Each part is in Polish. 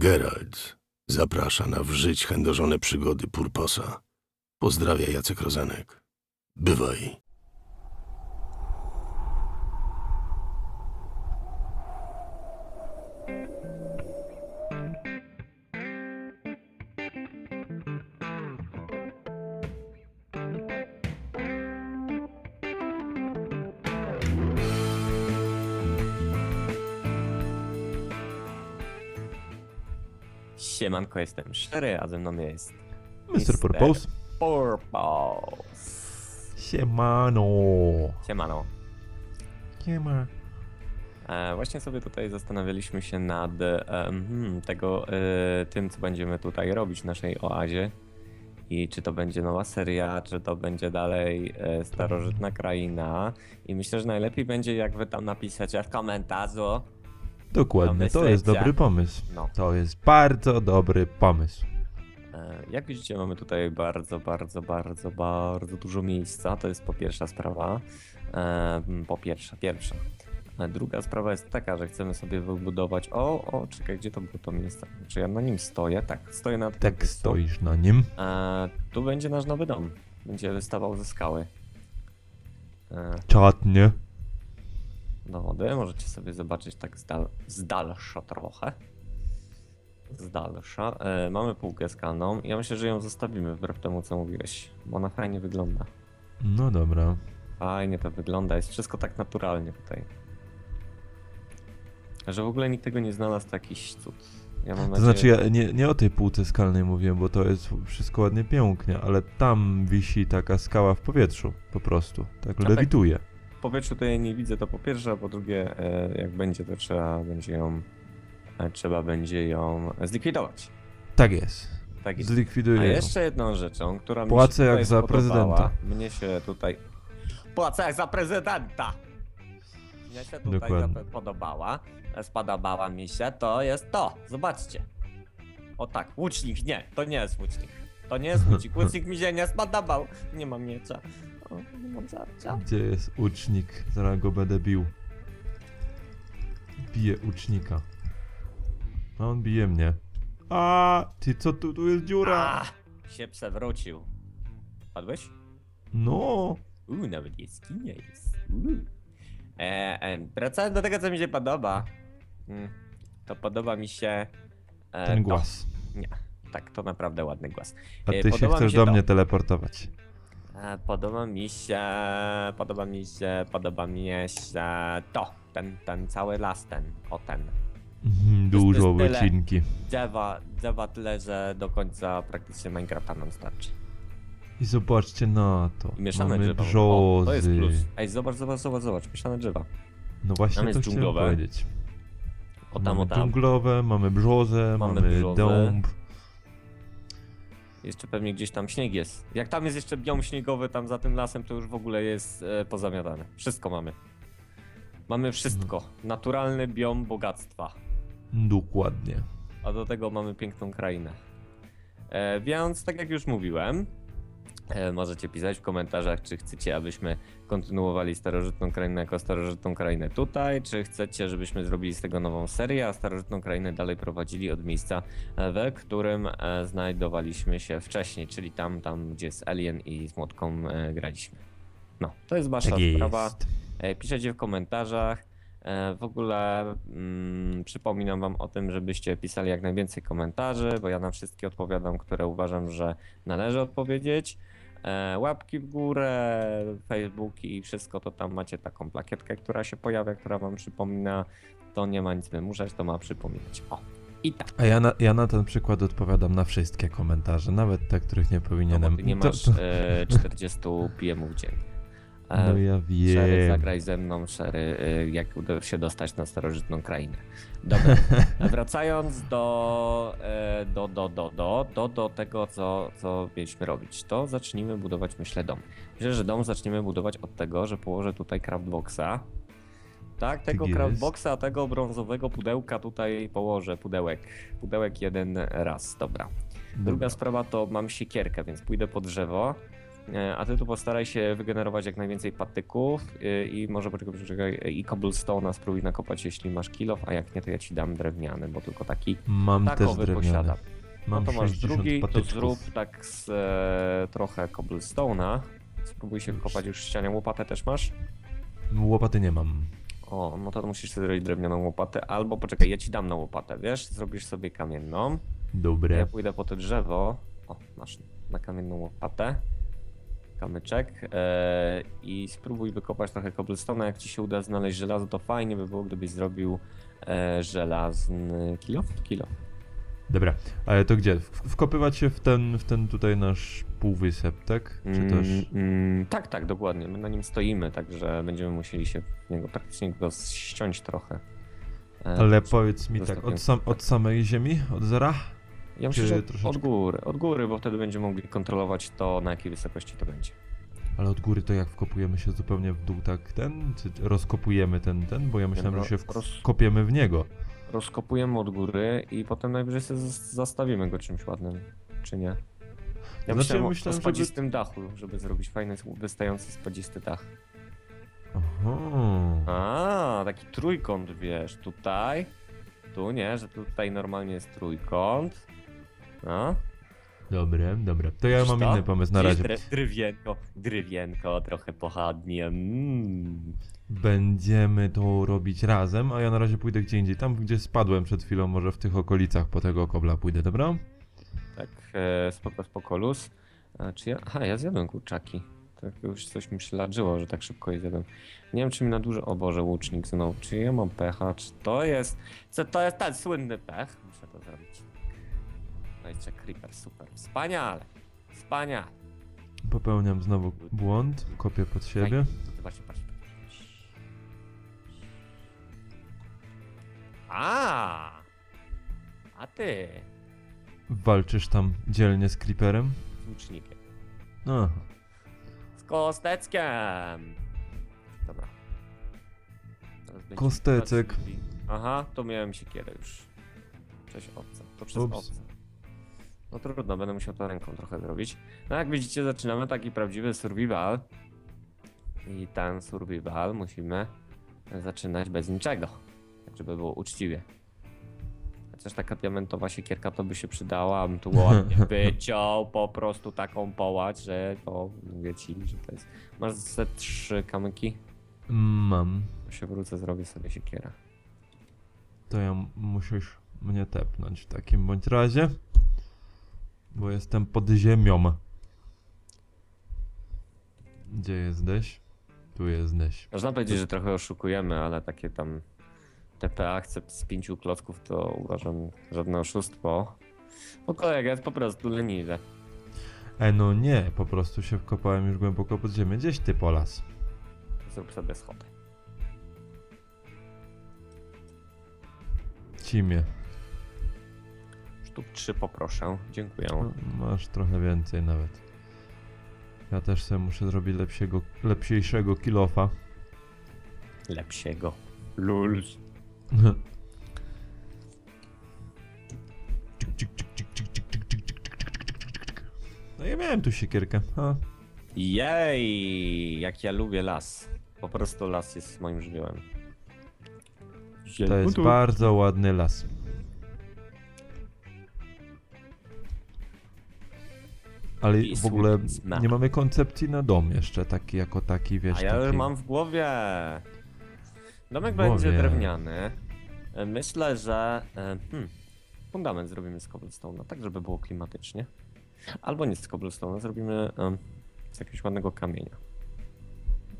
Geralt zaprasza na w żyć chędożone przygody Purposa. Pozdrawia Jacek Rozenek. Bywaj. Jestem Sherry, a ze mną jest Mr. Purpose. Purpose. Siemano. Siemano. Siema. E, właśnie sobie tutaj zastanawialiśmy się nad hmm, tego, e, tym, co będziemy tutaj robić w naszej oazie. I czy to będzie nowa seria, czy to będzie dalej e, starożytna kraina. I myślę, że najlepiej będzie, jak wy tam napiszecie w komentarzu. Dokładnie, to jest dobry pomysł. No. To jest bardzo dobry pomysł. E, Jak widzicie, mamy tutaj bardzo, bardzo, bardzo, bardzo dużo miejsca. To jest po pierwsza sprawa. E, Po pierwsza, pierwsza. A druga sprawa jest taka, że chcemy sobie wybudować. O, o, czekaj, gdzie to było to miejsce? Czy ja na nim stoję? Tak, stoję na tym Tak miejscu. stoisz na nim. E, tu będzie nasz nowy dom. Będzie wystawał ze skały. E, Czatnie. Do wody. Możecie sobie zobaczyć tak z, dal, z dalsza trochę. Z dalsza. E, mamy półkę skalną. Ja myślę, że ją zostawimy wbrew temu, co mówiłeś, bo ona fajnie wygląda. No dobra. Fajnie to wygląda, jest wszystko tak naturalnie tutaj. Że w ogóle nikt tego nie znalazł, to jakiś cud. Ja mam To nadzieję... znaczy ja nie, nie o tej półce skalnej mówiłem, bo to jest wszystko ładnie pięknie, ale tam wisi taka skała w powietrzu po prostu. Tak tak. W powietrzu jej nie widzę, to po pierwsze, a po drugie, e, jak będzie, to trzeba będzie ją... e, Trzeba będzie ją zlikwidować. Tak jest. Tak jest. A Zlikwiduję. ją. jeszcze jedną rzeczą, która mi Płacę się tutaj jak za prezydenta. Mnie się tutaj... Płacę jak za prezydenta! Mnie się tutaj Dokładnie. podobała. Spodobała mi się, to jest to. Zobaczcie. O tak, łucznik, nie, to nie jest łucznik. To nie jest łucznik, łucznik mi się nie spodobał. Nie mam miecza. O, nie mam żarcia. Gdzie jest ucznik? Zaraz go będę bił. Bije ucznika. A on bije mnie. A, ty co tu, tu jest dziura? Się przewrócił. Padłeś? No. Uuu, nawet jaskinia jest. Uuu. E, e, wracając do tego, co mi się podoba. Mm, to podoba mi się. E, Ten to. głos. Tak, to naprawdę ładny głos. A E, ty się podoba mi chcesz się do to. mnie teleportować. Podoba mi się. Podoba mi się. Podoba mi się to. Ten, ten cały las, ten. O ten. Mhm, Dużo wycinki. Drzewa, drzewa tyle, że do końca praktycznie Minecrafta nam starczy. I zobaczcie na to. I mieszane Mamy drzewa. brzozy. O, to jest plus. Ej, zobacz, zobacz, zobacz, zobacz. Mieszane drzewa. No właśnie Tam to jest chciałem dżunglowe. powiedzieć. O tam, mamy o tam. dżunglowe, mamy brzozę, Mamy mamy, brzozę. dąb. Jeszcze pewnie gdzieś tam śnieg jest. Jak tam jest jeszcze biom śniegowy tam za tym lasem, to już w ogóle jest e, pozamiatane. Wszystko mamy. Mamy wszystko. Naturalny biom bogactwa. Dokładnie. A do tego mamy piękną krainę. E, więc tak jak już mówiłem, możecie pisać w komentarzach, czy chcecie, abyśmy kontynuowali starożytną krainę jako starożytną krainę tutaj, czy chcecie, żebyśmy zrobili z tego nową serię, a starożytną krainę dalej prowadzili od miejsca, e, w którym e, znajdowaliśmy się wcześniej, czyli tam, tam gdzie z Alien i z Młotką e, graliśmy. No, to jest wasza Tak sprawa. E, Piszecie w komentarzach. E, W ogóle mm, przypominam wam o tym, żebyście pisali jak najwięcej komentarzy, bo ja na wszystkie odpowiadam, które uważam, że należy odpowiedzieć. E, Łapki w górę, Facebook i wszystko to tam macie taką plakietkę, która się pojawia, która wam przypomina. To nie ma nic wymuszać, to ma przypominać. O, i tak. A ja na, ja na ten przykład odpowiadam na wszystkie komentarze, nawet te, których nie No, powinienem. ty nie To- masz to- e, 40 PM-ów dziennie. E, No ja Szery, wiem. zagraj ze mną, Szery, y, jak uda się dostać na starożytną krainę. Dobra, wracając do, e, do, do, do, do, do, do tego, co, co mieliśmy robić, to zacznijmy budować, myślę, dom. Myślę, że dom zaczniemy budować od tego, że położę tutaj craftboxa. Tak, tego jest. craftboxa, tego brązowego pudełka tutaj położę, pudełek. Pudełek jeden raz, dobra. Druga Dobra. sprawa to mam siekierkę, więc pójdę po drzewo. E, A ty tu postaraj się wygenerować jak najwięcej patyków y, i może poczekaj, poczekaj i cobblestone'a spróbuj nakopać, jeśli masz kilof, a jak nie, to ja ci dam drewniany, bo tylko taki Mam też takowy drewniane. posiadam. Mam no to masz 60 drugi, patyczków. to zrób tak z e, trochę cobblestone'a. Spróbuj się kopać już w ścianie. Łopatę też masz? Łopaty nie mam. O, no to musisz sobie zrobić drewnianą łopatę, albo poczekaj, ja ci dam na łopatę, wiesz? Zrobisz sobie kamienną. Ja Dobre. pójdę po to drzewo. O, masz na kamienną łopatę. Kamyczek. E, I spróbuj wykopać trochę cobblestone'a. Jak ci się uda znaleźć żelazo, to fajnie by było, gdybyś zrobił e, żelazny kilo? Kilo. Dobra, ale to gdzie? Wkopywać się w ten, w ten tutaj nasz półwysep, tak? Czy Mm, też... mm, tak, tak, dokładnie. My na nim stoimy, także będziemy musieli się w niego praktycznie go ściąć trochę. E, Ale powiedz mi tak, od, sam, od samej ziemi? Od zera? Ja myślę, że od góry, od góry, bo wtedy będziemy mogli kontrolować to, na jakiej wysokości to będzie. Ale od góry to jak wkopujemy się zupełnie w dół, tak ten? Czy rozkopujemy ten, ten? Bo ja myślałem, no, że się wkopiemy w niego. Rozkopujemy od góry i potem najwyżej sobie zas- zastawimy go czymś ładnym, czy nie? Ja Znaczy, myślałem, o- myślałem, o żeby- spadzistym dachu, żeby zrobić fajny, wystający spadzisty dach. Aha. A, taki trójkąt, wiesz, tutaj, tu nie, że tutaj normalnie jest trójkąt. No. Dobre, dobra. To ja mam inny pomysł na razie. Drywienko, drywienko, trochę pochadnie. Mm. Będziemy to robić razem, a ja na razie pójdę gdzie indziej. Tam, gdzie spadłem przed chwilą, może w tych okolicach po tego kobla pójdę, dobra? Tak, e, spoko, spoko, luz. A, czy ja, aha, ja zjadłem kurczaki. Tak już coś mi się ladżyło, że tak szybko je zjadłem. Nie wiem, czy mi na dużo... O Boże, łucznik znowu. Czy ja mam pecha? Czy to jest... Co to jest ten słynny pech? Muszę to zrobić. Jeszcze creeper, super. Wspaniale. Wspaniale. Popełniam znowu błąd, kopię pod siebie. Fajnie. A, a ty Walczysz tam dzielnie z creeperem? z łucznikiem. Aha. Z kosteckiem. Dobra. Teraz Kostecek. Aha, to miałem siekierę już. Cześć owca. To przez Ups. owce. No trudno, będę musiał to ręką trochę zrobić. No jak widzicie, zaczynamy taki prawdziwy survival. I ten survival musimy zaczynać bez niczego. Tak, żeby było uczciwie. Chociaż taka diamentowa siekierka to by się przydała, bym tu ładnie wyciął po prostu taką połać, że to mówię ci, że to jest... Masz ze trzy kamyki? Mam. To się wrócę, zrobię sobie siekierę. To ja musisz mnie tepnąć w takim bądź razie. Bo jestem pod ziemią. Gdzie jesteś? Tu jesteś. Można powiedzieć, że trochę oszukujemy, ale takie tam TPA akcept z pięciu klocków to uważam żadne oszustwo. Bo kolega jest po prostu leniwy. E no nie, po prostu się wkopałem już głęboko pod ziemię. Gdzieś ty polas. Zrób sobie schody. Cimie. Sztuk trzy poproszę. Dziękuję. No, masz trochę więcej nawet. Ja też sobie muszę zrobić lepsiego, lepsiejszego kilofa. Lepsiego. Lul. No ja miałem tu siekierkę. Ha. Jej, jak ja lubię las. Po prostu las jest moim żywiołem. To jest bardzo ładny las. Ale w ogóle nie mamy koncepcji na dom jeszcze, taki jako taki, wiesz, A ja już taki... mam w głowie. Domek W będzie głowie. drewniany. E, Myślę, że e, hmm, fundament zrobimy z cobblestone'a, tak żeby było klimatycznie. Albo nie z cobblestone'a, zrobimy em, z jakiegoś ładnego kamienia.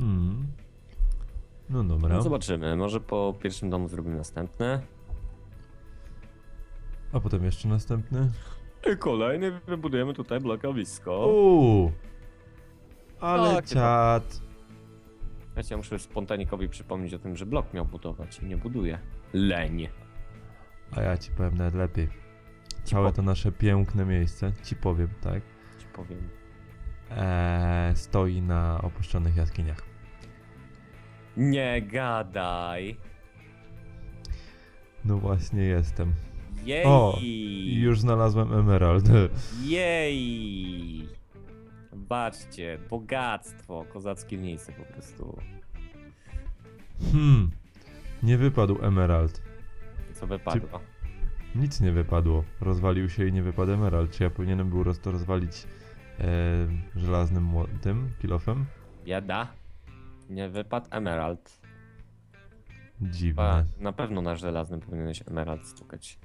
Mm. No dobra. No zobaczymy, może po pierwszym domu zrobimy następny. A potem jeszcze następny. Kolejny wybudujemy tutaj blokowisko. Uuu. Ale Tak, ciat. Wiecie, ja muszę spontanikowi przypomnieć o tym, że blok miał budować i nie buduje. Leń. A ja ci powiem nawet lepiej. Całe to nasze piękne miejsce, ci powiem, tak? Ci powiem. Eee, stoi na opuszczonych jaskiniach. Nie gadaj. No właśnie jestem. Jej. O, już znalazłem emerald. Jej! Zobaczcie, bogactwo, kozackie miejsce po prostu. Hmm. Nie wypadł emerald. Co wypadło? Nic nie wypadło. Rozwalił się i nie wypadł emerald. Czy ja powinienem był roz- to rozwalić e, żelaznym mło- tym kilofem? Bieda. Nie wypadł emerald. Dziwne. na pewno na żelaznym powinieneś emerald stukać.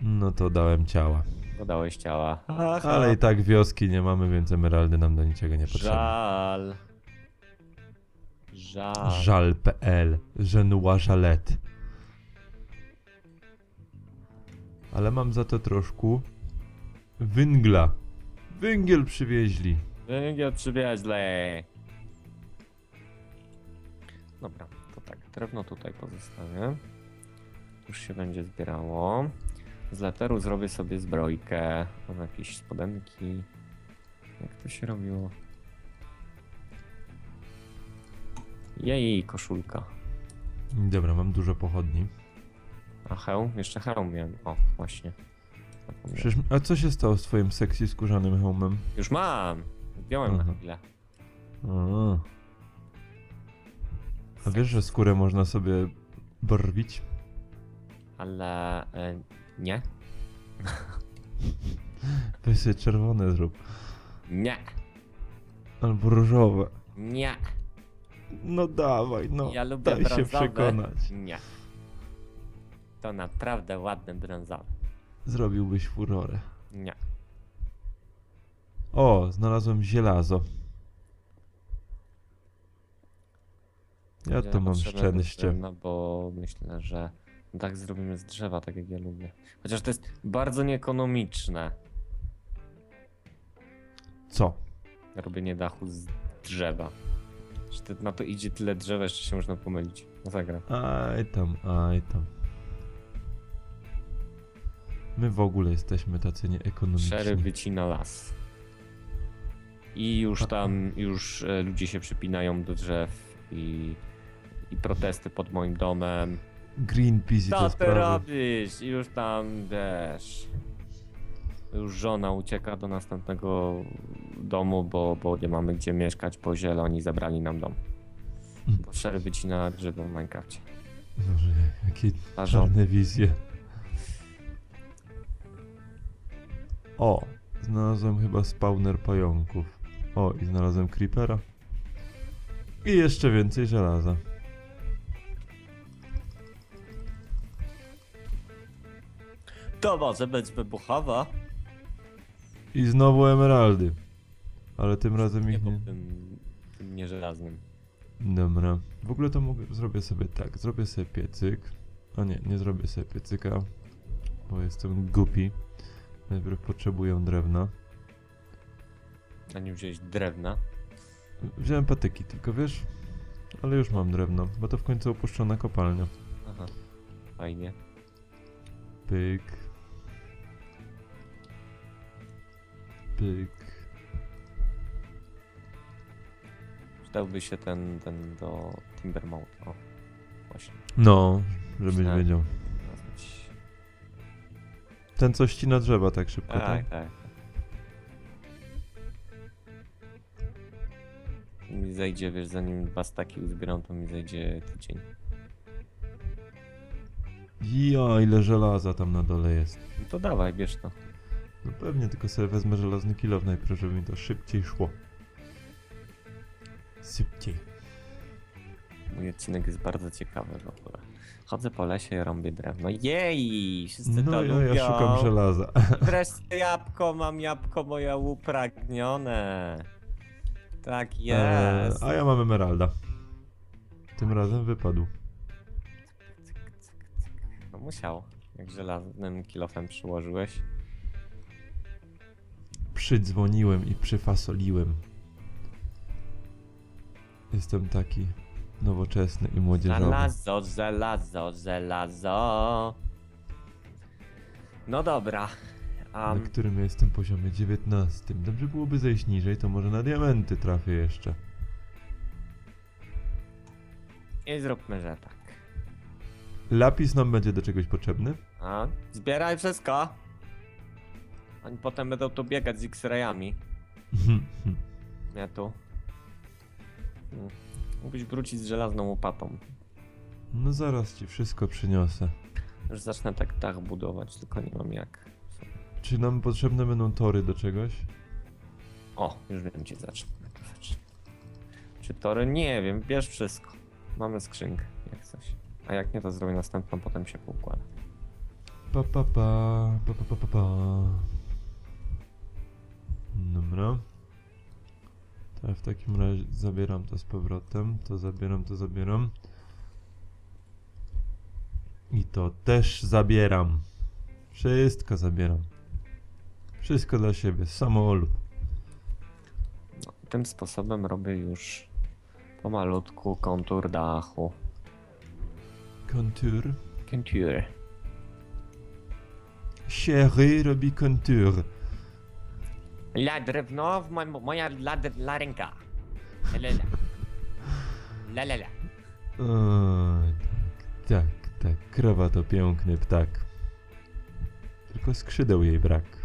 No to dałem ciała. Podałeś ciała. Ale i tak wioski nie mamy, więc emeraldy nam do niczego nie potrzebne. Żal. Żal. Żal.pl Żenua żalet. Ale mam za to troszkę węgla. Węgiel przywieźli. Węgiel przywieźle. Dobra, to tak, drewno tutaj pozostawię. Już się będzie zbierało. Z lateru zrobię sobie zbrojkę. Mam jakieś spodenki. Jak to się robiło? Jej, koszulka. Dobra, mam dużo pochodni. A hełm? Jeszcze hełm miałem. O, właśnie. Zapomniałem. Przecież, a co się stało z twoim sexy skórzanym hełmem? Już mam! Zdjąłem Aha. na chwilę. A. A wiesz, że skórę można sobie brwić? Ale e, nie. Weź sobie czerwone zrób. Nie. Albo różowe. Nie. No dawaj, no. ja lubię daj się brązowe. przekonać. Nie. To naprawdę ładne brązowe. Zrobiłbyś furorę. Nie. O, znalazłem zielazo. Ja to mam szczęście. drewna, bo myślę, że tak zrobimy z drzewa, tak jak ja lubię. Chociaż to jest bardzo nieekonomiczne. Co? Robienie dachu z drzewa. Że to- na to idzie tyle drzewa, jeszcze się można pomylić. Zagra. Aj tam, aj tam. My w ogóle jesteśmy tacy nieekonomiczni. Szery wycina las. I już tam, już e, ludzie się przypinają do drzew i, i protesty pod moim domem. Greenpeace i Co te ty sprawy. robisz? I Już tam, wiesz... Już żona ucieka do następnego domu, bo, bo nie mamy gdzie mieszkać, bo zieloni zabrali nam dom. Bo szery wycina drzewo w Minecrafcie. Boże, jakie A czarne wizje. O, znalazłem chyba spawner pająków. O, i znalazłem creepera. I jeszcze więcej żelaza. To może być wybuchowa. I znowu emeraldy. Ale tym razem Nie ich po nie... tym, tym nieżelaznym. Dobra. W ogóle to mogę, zrobię sobie tak. Zrobię sobie piecyk. A nie, nie zrobię sobie piecyka. Bo jestem głupi. Najpierw potrzebuję drewna. A nie wziąłeś drewna. Wziąłem patyki, tylko wiesz? Ale już mam drewno, bo to w końcu opuszczona kopalnia. Aha. Fajnie. Pyk. Pyk. Przydałby się ten, ten do Timbermount. O, właśnie. No, żebyś Myślałem. wiedział. Nazwać. Ten co ścina drzewa tak szybko, tak? Tak, tak. Mi zejdzie, wiesz, zanim dwa staki uzbieram, to mi zejdzie tydzień. Ja, ile żelaza tam na dole jest. No to dawaj, bierz to. No pewnie, tylko sobie wezmę żelazny kilo najpierw, żeby mi to szybciej szło. Szybciej. Mój odcinek jest bardzo ciekawy w ogóle. Chodzę po lesie, rąbię drewno. Jej! Wszyscy No to ja, lubią. ja szukam żelaza. Wreszcie jabłko, mam jabłko moje upragnione. Tak Eee, jest. a ja mam emeralda. Tym razem wypadł. No musiał. Jak żelaznym kilofem przyłożyłeś. Przydzwoniłem i przyfasoliłem. Jestem taki nowoczesny i młodzieżowy. Żelazo, żelazo, żelazo. No dobra. Na Um, którym ja jestem poziomie 19. Dobrze byłoby zejść niżej, to może na diamenty trafię jeszcze. I zróbmy, że tak. Lapis nam będzie do czegoś potrzebny? A, zbieraj wszystko. Oni potem będą tu biegać z X-rayami. Ja tu. Mógłbyś wrócić z żelazną łopatą. No zaraz ci wszystko przyniosę. Już zacznę tak dach budować, tylko nie mam jak. Czy nam potrzebne będą tory do czegoś? O, już wiem gdzie zacznę. Czy tory? Nie wiem, bierz wszystko. Mamy skrzynkę, jak coś. A jak nie, to zrobię następną, potem się poukłada. Pa pa, pa pa pa pa pa. Dobra. To ja w takim razie zabieram to z powrotem, to zabieram, to zabieram. I to też zabieram. Wszystko zabieram. Wszystko dla siebie, samolub. No, tym sposobem robię już pomalutku kontur dachu. Kontur. Kontur. Chéri robi kontur. La drewno, w moja la, la ręka. La la la. La la tak, tak. Krowa to piękny ptak. Tylko skrzydeł jej brak.